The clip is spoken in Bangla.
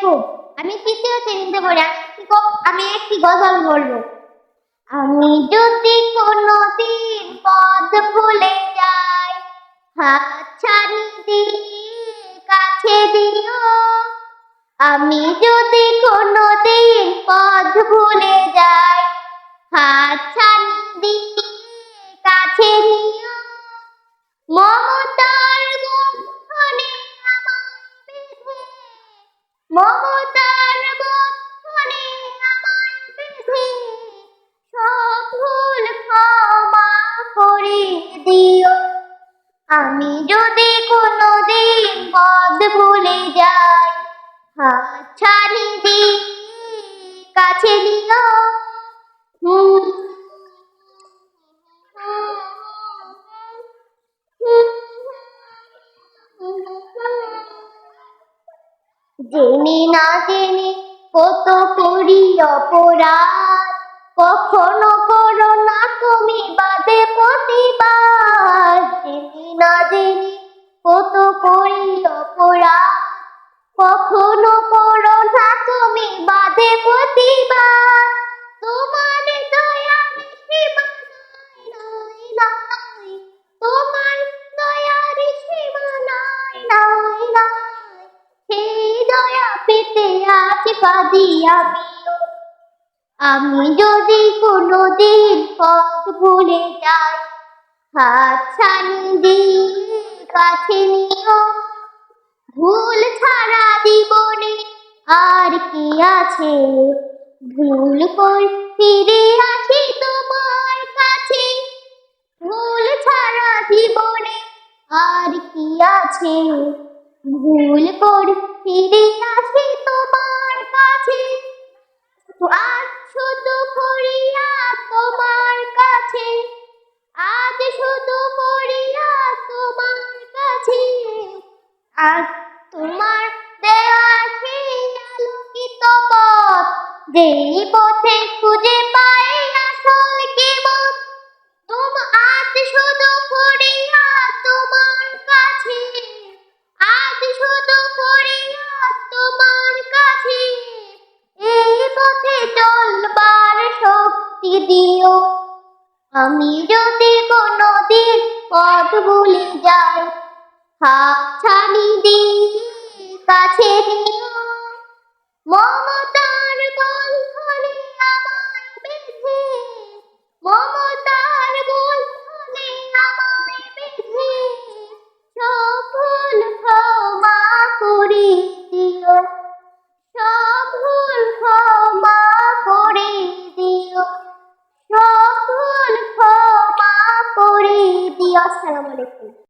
খুব আমি তৃতীয় শ্রেণীতে পড়ি আমি একটি গজল বলব। আমি যদি কোনো দিন পথ ভুলে যাই, হাত ছানি দিয়ে কাছে দিও। আমি যদি কোনো মমতার করে দিও। আমি যদি কোনো দিন পদ ভুলে যাই হাত ছাড়ি কাছে নিও। জেনে না জেনে কত করি অপরাধ। কখনো করো না তুমি বাদে প্রতিবাদ। জেনে না জেনে দয়া পেতে আমিও আমি যদি কোনো দিন পথ ভুলে যাই, হাত ছানি কাছে নিও। ভুল ছাড়া জীবনে আর কি আছে? ভুল কর ফিরে আসি তোমার কাছে। ভুল ছাড়া জীবনে আর কি আছে? ভুল কর ফিরে আসি তোমার কাছে। আর শুধু করিয়া তোমার কাছে। আজ শুধু করিয়া তোমার কাছে। আর তোমার দেওয়া সেই আলোকিত পথ, যেই পথে খুঁজে পাই আসল জীবন তুম আজ শুধু দিও। আমি যদি কোনো দিন পথ ভুলে যাই হাত ছানি দিই কাছে নিও আসসালামু আলাইকুম।